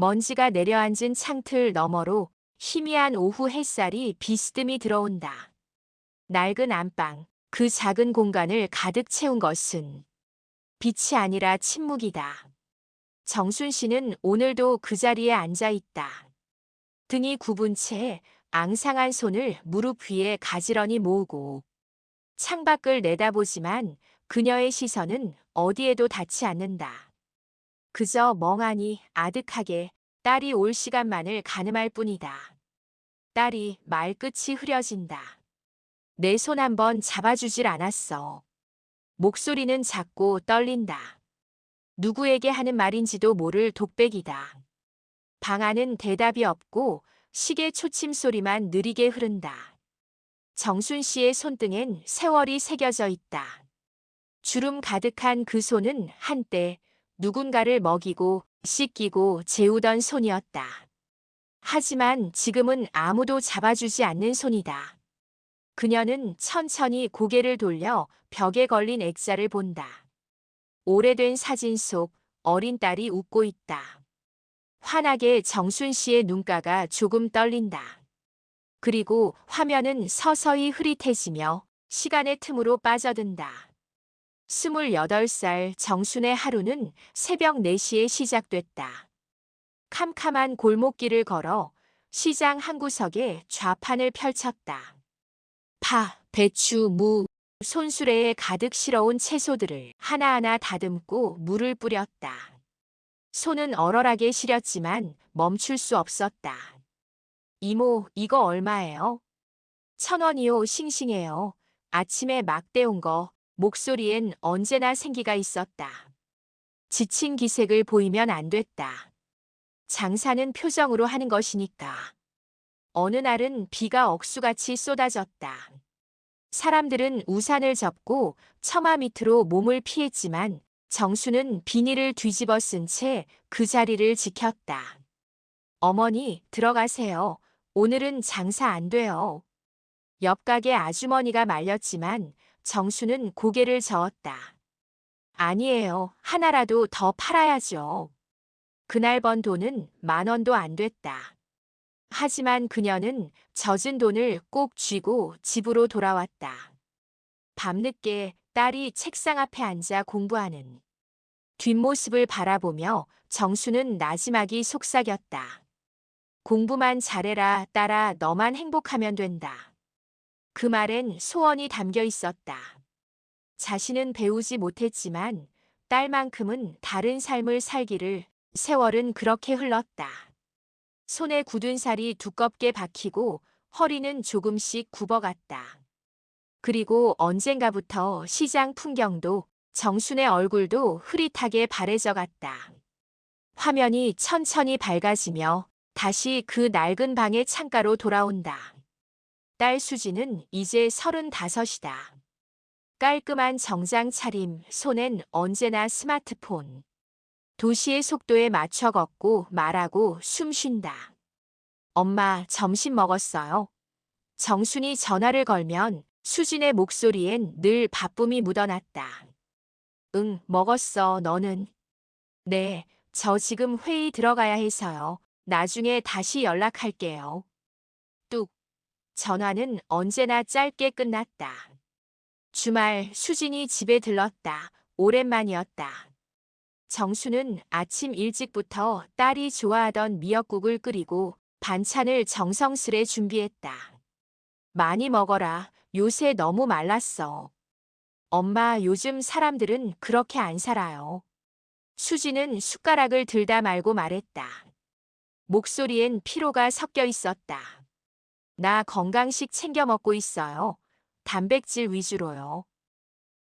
먼지가 내려앉은 창틀 너머로 희미한 오후 햇살이 비스듬히 들어온다. 낡은 안방, 그 작은 공간을 가득 채운 것은 빛이 아니라 침묵이다. 정순 씨는 오늘도 그 자리에 앉아 있다. 등이 굽은 채 앙상한 손을 무릎 위에 가지런히 모으고 창밖을 내다보지만 그녀의 시선은 어디에도 닿지 않는다. 그저 멍하니 아득하게 딸이 올 시간만을 가늠할 뿐이다. 딸이 말끝이 흐려진다. 내 손 한번 잡아주질 않았어. 목소리는 작고 떨린다. 누구에게 하는 말인지도 모를 독백이다. 방 안은 대답이 없고 시계 초침 소리만 느리게 흐른다. 정순 씨의 손등엔 세월이 새겨져 있다. 주름 가득한 그 손은 한때 누군가를 먹이고 씻기고 재우던 손이었다. 하지만 지금은 아무도 잡아주지 않는 손이다. 그녀는 천천히 고개를 돌려 벽에 걸린 액자를 본다. 오래된 사진 속 어린 딸이 웃고 있다. 환하게 정순 씨의 눈가가 조금 떨린다. 그리고 화면은 서서히 흐릿해지며 시간의 틈으로 빠져든다. 28살 정순의 하루는 새벽 4시에 시작됐다. 캄캄한 골목길을 걸어 시장 한 구석에 좌판을 펼쳤다. 파, 배추, 무, 손수레에 가득 실어온 채소들을 하나하나 다듬고 물을 뿌렸다. 손은 얼얼하게 시렸지만 멈출 수 없었다. 이모, 이거 얼마예요? 천 원이요, 싱싱해요. 아침에 막 떼온 거, 목소리엔 언제나 생기가 있었다. 지친 기색을 보이면 안 됐다. 장사는 표정으로 하는 것이니까. 어느 날은 비가 억수같이 쏟아졌다. 사람들은 우산을 접고 처마 밑으로 몸을 피했지만 정수는 비닐을 뒤집어 쓴 채 그 자리를 지켰다. 어머니, 들어가세요. 오늘은 장사 안 돼요. 옆 가게 아주머니가 말렸지만 정수는 고개를 저었다. 아니에요. 하나라도 더 팔아야죠. 그날 번 돈은 만 원도 안 됐다. 하지만 그녀는 젖은 돈을 꼭 쥐고 집으로 돌아왔다. 밤늦게 딸이 책상 앞에 앉아 공부하는 뒷모습을 바라보며 정수는 나지막이 속삭였다. 공부만 잘해라, 딸아, 너만 행복하면 된다. 그 말엔 소원이 담겨 있었다. 자신은 배우지 못했지만 딸만큼은 다른 삶을 살기를 세월은 그렇게 흘렀다. 손에 굳은 살이 두껍게 박히고 허리는 조금씩 굽어갔다. 그리고 언젠가부터 시장 풍경도 정순의 얼굴도 흐릿하게 바래져 갔다. 화면이 천천히 밝아지며 다시 그 낡은 방의 창가로 돌아온다. 딸 수지는 이제 서른다섯이다. 깔끔한 정장 차림, 손엔 언제나 스마트폰. 도시의 속도에 맞춰 걷고 말하고 숨 쉰다. 엄마, 점심 먹었어요? 정순이 전화를 걸면 수진의 목소리엔 늘 바쁨이 묻어났다. 응, 먹었어, 너는? 네, 저 지금 회의 들어가야 해서요. 나중에 다시 연락할게요. 뚝. 전화는 언제나 짧게 끝났다. 주말 수진이 집에 들렀다. 오랜만이었다. 정수는 아침 일찍부터 딸이 좋아하던 미역국을 끓이고 반찬을 정성스레 준비했다. 많이 먹어라. 요새 너무 말랐어. 엄마, 요즘 사람들은 그렇게 안 살아요. 수지는 숟가락을 들다 말고 말했다. 목소리엔 피로가 섞여 있었다. 나 건강식 챙겨 먹고 있어요. 단백질 위주로요.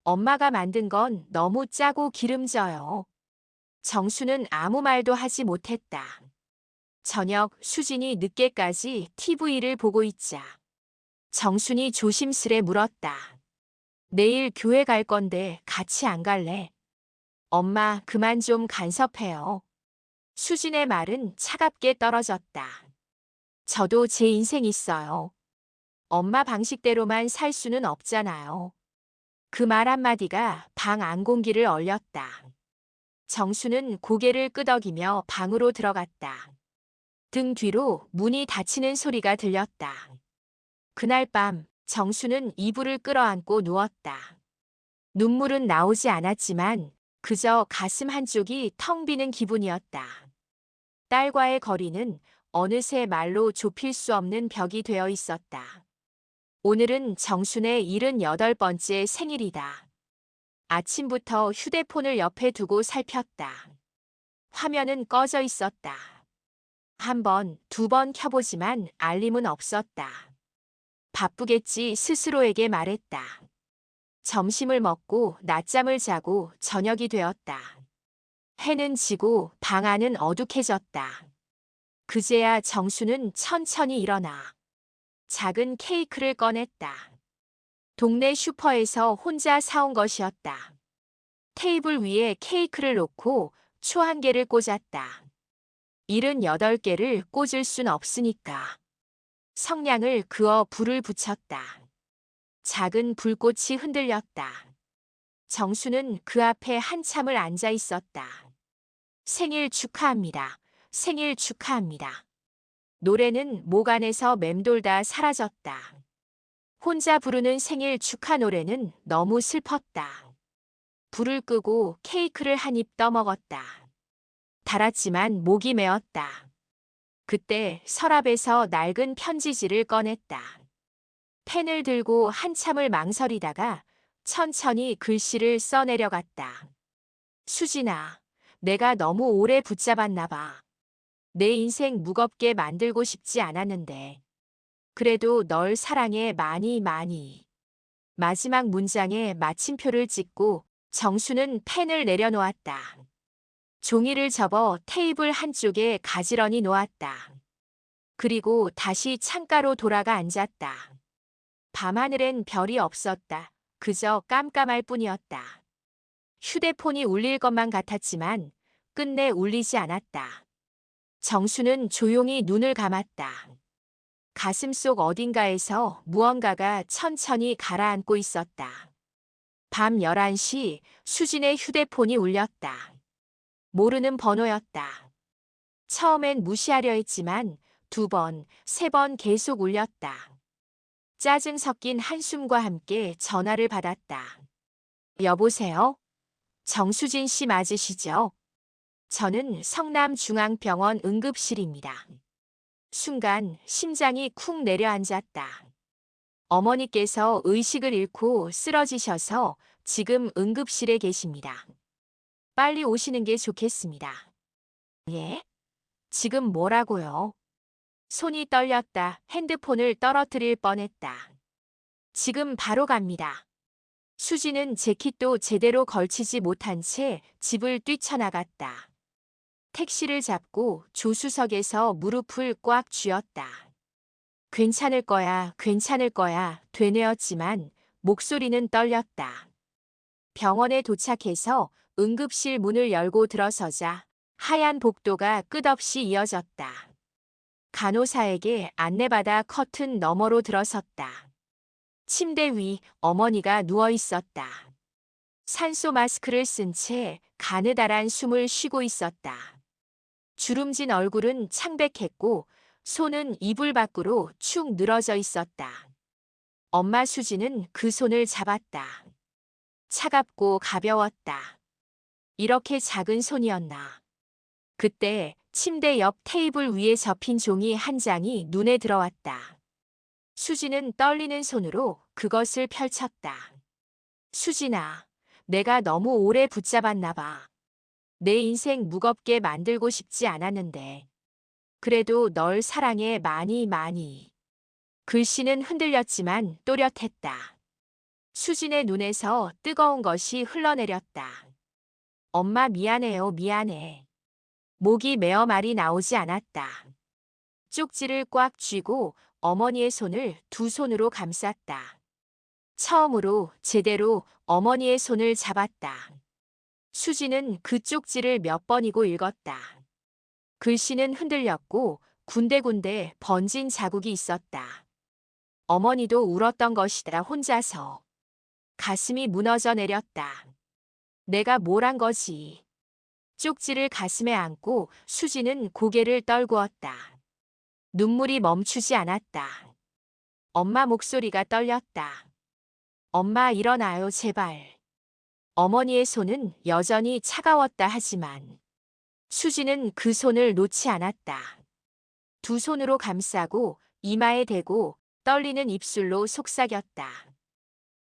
엄마가 만든 건 너무 짜고 기름져요. 정수는 아무 말도 하지 못했다. 저녁 수진이 늦게까지 TV를 보고 있자. 정순이 조심스레 물었다. 내일 교회 갈 건데 같이 안 갈래? 엄마, 그만 좀 간섭해요. 수진의 말은 차갑게 떨어졌다. 저도 제 인생 있어요. 엄마 방식대로만 살 수는 없잖아요. 그 말 한마디가 방 안공기를 얼렸다. 정수는 고개를 끄덕이며 방으로 들어갔다. 등 뒤로 문이 닫히는 소리가 들렸다. 그날 밤 정수는 이불을 끌어안고 누웠다. 눈물은 나오지 않았지만 그저 가슴 한쪽이 텅 비는 기분이었다. 딸과의 거리는 어느새 말로 좁힐 수 없는 벽이 되어 있었다. 오늘은 정순의 78번째 생일이다. 아침부터 휴대폰을 옆에 두고 살폈다. 화면은 꺼져 있었다. 한 번, 두 번 켜보지만 알림은 없었다. 바쁘겠지 스스로에게 말했다. 점심을 먹고 낮잠을 자고 저녁이 되었다. 해는 지고 방 안은 어둑해졌다. 그제야 정수는 천천히 일어나 작은 케이크를 꺼냈다. 동네 슈퍼에서 혼자 사온 것이었다. 테이블 위에 케이크를 놓고 초 한 개를 꽂았다. 78개를 꽂을 순 없으니까. 성냥을 그어 불을 붙였다. 작은 불꽃이 흔들렸다. 정수는 그 앞에 한참을 앉아 있었다. 생일 축하합니다. 생일 축하합니다. 노래는 목 안에서 맴돌다 사라졌다. 혼자 부르는 생일 축하 노래는 너무 슬펐다. 불을 끄고 케이크를 한 입 떠먹었다. 달았지만 목이 메었다. 그때 서랍에서 낡은 편지지를 꺼냈다. 펜을 들고 한참을 망설이다가 천천히 글씨를 써내려갔다. 수진아, 내가 너무 오래 붙잡았나 봐. 내 인생 무겁게 만들고 싶지 않았는데. 그래도 널 사랑해 많이 많이. 마지막 문장에 마침표를 찍고 정수는 펜을 내려놓았다. 종이를 접어 테이블 한쪽에 가지런히 놓았다. 그리고 다시 창가로 돌아가 앉았다. 밤하늘엔 별이 없었다. 그저 깜깜할 뿐이었다. 휴대폰이 울릴 것만 같았지만 끝내 울리지 않았다. 정수는 조용히 눈을 감았다. 가슴 속 어딘가에서 무언가가 천천히 가라앉고 있었다. 밤 11시 수진의 휴대폰이 울렸다. 모르는 번호였다. 처음엔 무시하려 했지만 두 번, 세 번 계속 울렸다. 짜증 섞인 한숨과 함께 전화를 받았다. 여보세요? 정수진 씨 맞으시죠? 저는 성남중앙병원 응급실입니다. 순간 심장이 쿵 내려앉았다. 어머니께서 의식을 잃고 쓰러지셔서 지금 응급실에 계십니다. 빨리 오시는 게 좋겠습니다. 예? 지금 뭐라고요? 손이 떨렸다. 핸드폰을 떨어뜨릴 뻔했다. 지금 바로 갑니다. 수지는 재킷도 제대로 걸치지 못한 채 집을 뛰쳐나갔다. 택시를 잡고 조수석에서 무릎을 꽉 쥐었다. 괜찮을 거야, 괜찮을 거야, 되뇌었지만 목소리는 떨렸다. 병원에 도착해서 응급실 문을 열고 들어서자 하얀 복도가 끝없이 이어졌다. 간호사에게 안내받아 커튼 너머로 들어섰다. 침대 위 어머니가 누워 있었다. 산소 마스크를 쓴 채 가느다란 숨을 쉬고 있었다. 주름진 얼굴은 창백했고 손은 이불 밖으로 축 늘어져 있었다. 엄마 수지는 그 손을 잡았다. 차갑고 가벼웠다. 이렇게 작은 손이었나. 그때 침대 옆 테이블 위에 접힌 종이 한 장이 눈에 들어왔다. 수지는 떨리는 손으로 그것을 펼쳤다. 수진아, 내가 너무 오래 붙잡았나 봐. 내 인생 무겁게 만들고 싶지 않았는데. 그래도 널 사랑해 많이 많이. 글씨는 흔들렸지만 또렷했다. 수진의 눈에서 뜨거운 것이 흘러내렸다. 엄마 미안해요 미안해. 목이 메어 말이 나오지 않았다. 쪽지를 꽉 쥐고 어머니의 손을 두 손으로 감쌌다. 처음으로 제대로 어머니의 손을 잡았다. 수지는 그 쪽지를 몇 번이고 읽었다. 글씨는 흔들렸고 군데군데 번진 자국이 있었다. 어머니도 울었던 것이다 혼자서. 가슴이 무너져 내렸다. 내가 뭘 한 거지. 쪽지를 가슴에 안고 수지는 고개를 떨구었다. 눈물이 멈추지 않았다. 엄마 목소리가 떨렸다. 엄마 일어나요, 제발. 어머니의 손은 여전히 차가웠다 하지만 수지는 그 손을 놓지 않았다. 두 손으로 감싸고 이마에 대고 떨리는 입술로 속삭였다.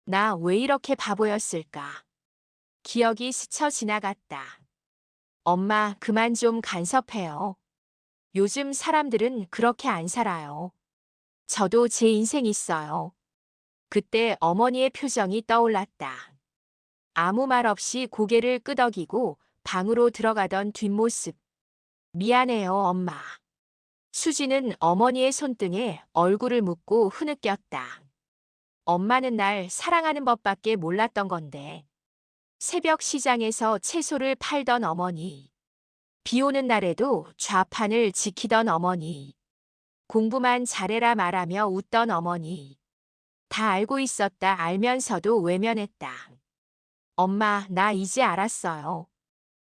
나 왜 이렇게 바보였을까? 기억이 스쳐 지나갔다. 엄마, 그만 좀 간섭해요. 요즘 사람들은 그렇게 안 살아요. 저도 제 인생 있어요. 그때 어머니의 표정이 떠올랐다. 아무 말 없이 고개를 끄덕이고 방으로 들어가던 뒷모습. 미안해요, 엄마. 수지는 어머니의 손등에 얼굴을 묻고 흐느꼈다. 엄마는 날 사랑하는 법밖에 몰랐던 건데. 새벽 시장에서 채소를 팔던 어머니. 비 오는 날에도 좌판을 지키던 어머니. 공부만 잘해라 말하며 웃던 어머니. 다 알고 있었다 알면서도 외면했다. 엄마, 나 이제 알았어요.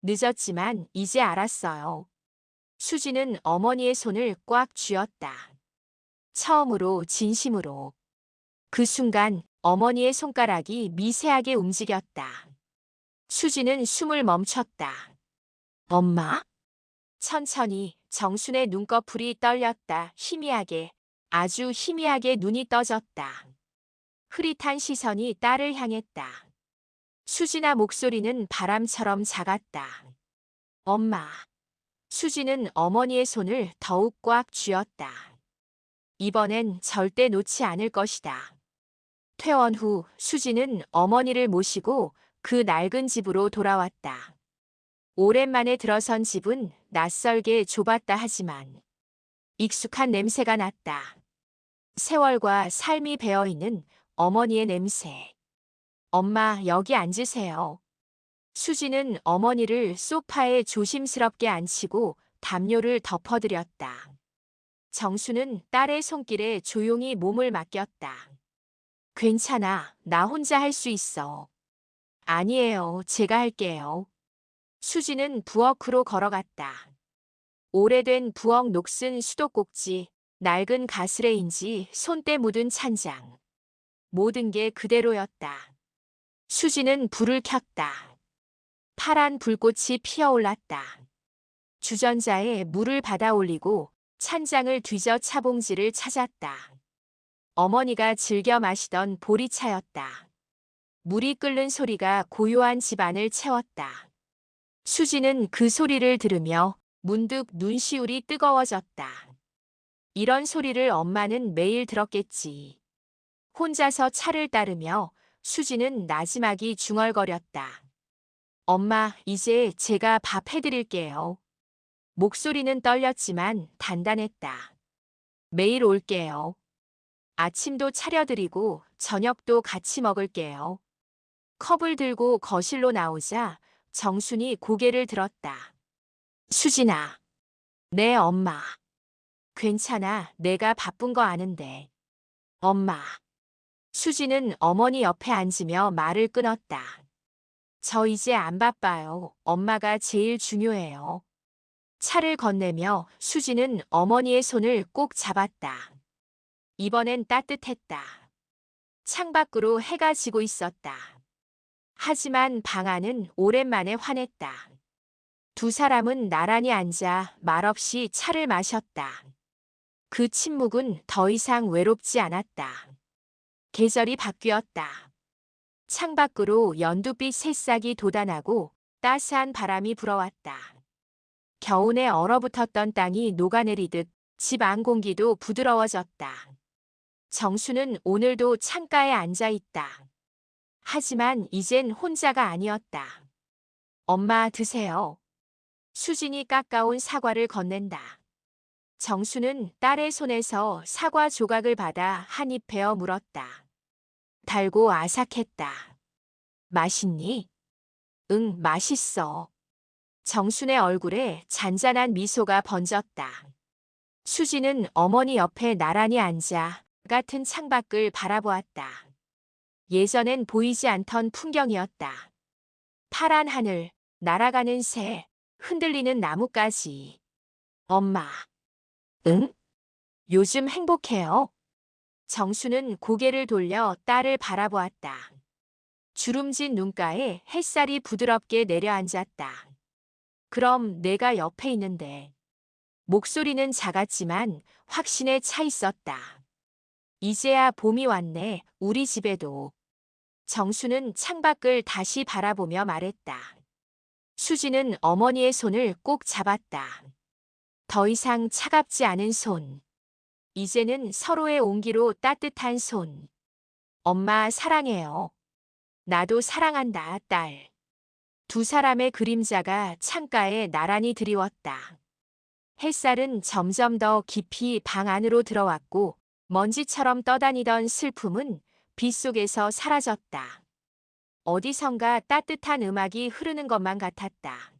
늦었지만 이제 알았어요. 수지는 어머니의 손을 꽉 쥐었다. 처음으로 진심으로. 그 순간 어머니의 손가락이 미세하게 움직였다. 수지는 숨을 멈췄다. 엄마? 천천히 정순의 눈꺼풀이 떨렸다. 희미하게, 아주 희미하게 눈이 떠졌다. 흐릿한 시선이 딸을 향했다. 수진아 목소리는 바람처럼 작았다. 엄마. 수지는 어머니의 손을 더욱 꽉 쥐었다. 이번엔 절대 놓지 않을 것이다. 퇴원 후 수지는 어머니를 모시고 그 낡은 집으로 돌아왔다. 오랜만에 들어선 집은 낯설게 좁았다 하지만 익숙한 냄새가 났다. 세월과 삶이 배어있는 어머니의 냄새. 엄마, 여기 앉으세요. 수지는 어머니를 소파에 조심스럽게 앉히고 담요를 덮어드렸다. 정수는 딸의 손길에 조용히 몸을 맡겼다. 괜찮아, 나 혼자 할 수 있어. 아니에요, 제가 할게요. 수지는 부엌으로 걸어갔다. 오래된 부엌 녹슨 수도꼭지, 낡은 가스레인지, 손때 묻은 찬장. 모든 게 그대로였다. 수지는 불을 켰다. 파란 불꽃이 피어올랐다. 주전자에 물을 받아 올리고 찬장을 뒤져 차봉지를 찾았다. 어머니가 즐겨 마시던 보리차였다. 물이 끓는 소리가 고요한 집안을 채웠다. 수지는 그 소리를 들으며 문득 눈시울이 뜨거워졌다. 이런 소리를 엄마는 매일 들었겠지. 혼자서 차를 따르며 수지는 나지막이 중얼거렸다. 엄마, 이제 제가 밥 해드릴게요. 목소리는 떨렸지만 단단했다. 매일 올게요. 아침도 차려드리고 저녁도 같이 먹을게요. 컵을 들고 거실로 나오자 정순이 고개를 들었다. 수진아. 네, 엄마. 괜찮아. 내가 바쁜 거 아는데. 엄마. 수지는 어머니 옆에 앉으며 말을 끊었다. 저 이제 안 바빠요. 엄마가 제일 중요해요. 차를 건네며 수지는 어머니의 손을 꼭 잡았다. 이번엔 따뜻했다. 창밖으로 해가 지고 있었다. 하지만 방 안은 오랜만에 환했다. 두 사람은 나란히 앉아 말없이 차를 마셨다. 그 침묵은 더 이상 외롭지 않았다. 계절이 바뀌었다. 창밖으로 연두빛 새싹이 돋아나고 따스한 바람이 불어왔다. 겨우내 얼어붙었던 땅이 녹아내리듯 집 안 공기도 부드러워졌다. 정수는 오늘도 창가에 앉아 있다. 하지만 이젠 혼자가 아니었다. 엄마 드세요. 수진이 깎아온 사과를 건넨다. 정수는 딸의 손에서 사과 조각을 받아 한 입 베어 물었다. 달고 아삭했다. 맛있니? 응, 맛있어. 정순의 얼굴에 잔잔한 미소가 번졌다. 수지는 어머니 옆에 나란히 앉아 같은 창밖을 바라보았다. 예전엔 보이지 않던 풍경이었다. 파란 하늘, 날아가는 새, 흔들리는 나뭇가지. 엄마. 응? 요즘 행복해요. 정수는 고개를 돌려 딸을 바라보았다. 주름진 눈가에 햇살이 부드럽게 내려앉았다. 그럼 내가 옆에 있는데. 목소리는 작았지만 확신에 차 있었다. 이제야 봄이 왔네, 우리 집에도. 정수는 창밖을 다시 바라보며 말했다. 수지는 어머니의 손을 꼭 잡았다. 더 이상 차갑지 않은 손. 이제는 서로의 온기로 따뜻한 손. 엄마 사랑해요. 나도 사랑한다, 딸. 두 사람의 그림자가 창가에 나란히 드리웠다. 햇살은 점점 더 깊이 방 안으로 들어왔고 먼지처럼 떠다니던 슬픔은 빛 속에서 사라졌다. 어디선가 따뜻한 음악이 흐르는 것만 같았다.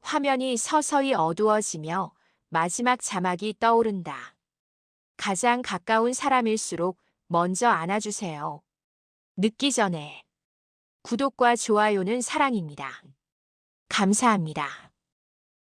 화면이 서서히 어두워지며 마지막 자막이 떠오른다. 가장 가까운 사람일수록 먼저 안아주세요. 늦기 전에. 구독과 좋아요는 사랑입니다. 감사합니다.